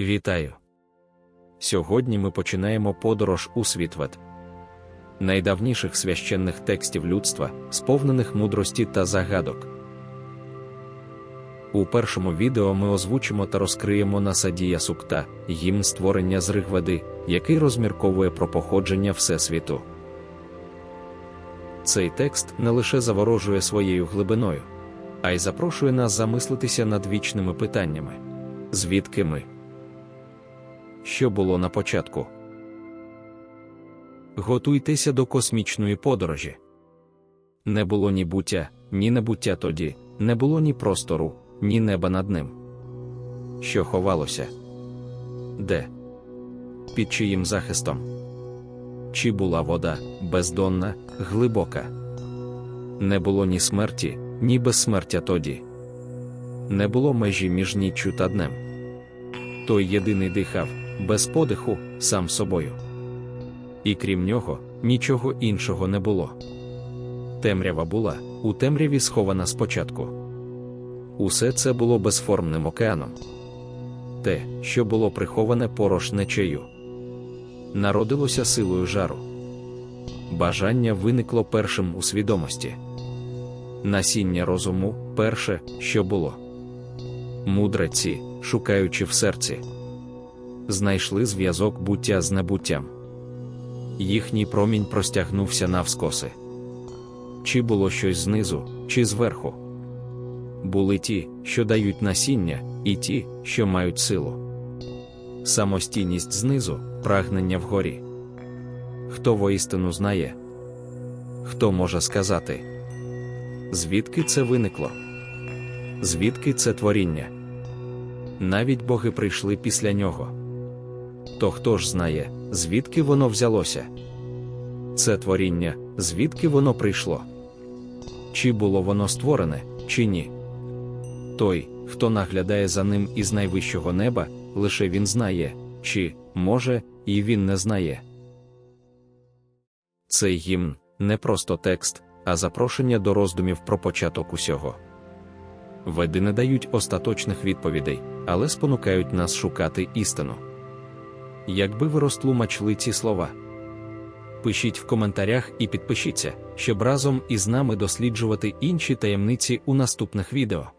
Вітаю! Сьогодні ми починаємо подорож у світвет найдавніших священних текстів людства, сповнених мудрості та загадок. У першому відео ми озвучимо та розкриємо Насадія Сукта, гімн створення з Ригведи, який розмірковує про походження Всесвіту. Цей текст не лише заворожує своєю глибиною, а й запрошує нас замислитися над вічними питаннями. Звідки ми? Що було на початку? Готуйтеся до космічної подорожі. Не було ні буття, ні небуття тоді, не було ні простору, ні неба над ним. Що ховалося? Де? Під чиїм захистом? Чи була вода бездонна, глибока? Не було ні смерті, ні безсмертя тоді. Не було межі між ніччю та днем. Той єдиний дихав, без подиху, сам собою. І крім нього, нічого іншого не було. Темрява була, у темряві схована спочатку. Усе це було безформним океаном. Те, що було приховане поруч нечею, народилося силою жару. Бажання виникло першим у свідомості. Насіння розуму перше, що було. Мудреці, шукаючи в серці, знайшли зв'язок буття з небуттям. Їхній промінь простягнувся навскоси. Чи було щось знизу, чи зверху? Були ті, що дають насіння, і ті, що мають силу. Самостійність знизу, прагнення вгорі. Хто воістину знає? Хто може сказати? Звідки це виникло? Звідки це творіння? Навіть боги прийшли після нього. То хто ж знає, звідки воно взялося? Це творіння, звідки воно прийшло? Чи було воно створене, чи ні? Той, хто наглядає за ним із найвищого неба, лише він знає, чи, може, і він не знає. Цей гімн не просто текст, а запрошення до роздумів про початок усього. Веди не дають остаточних відповідей, але спонукають нас шукати істину. Якби ви розтлумачили ці слова, пишіть в коментарях і підпишіться, щоб разом із нами досліджувати інші таємниці у наступних відео.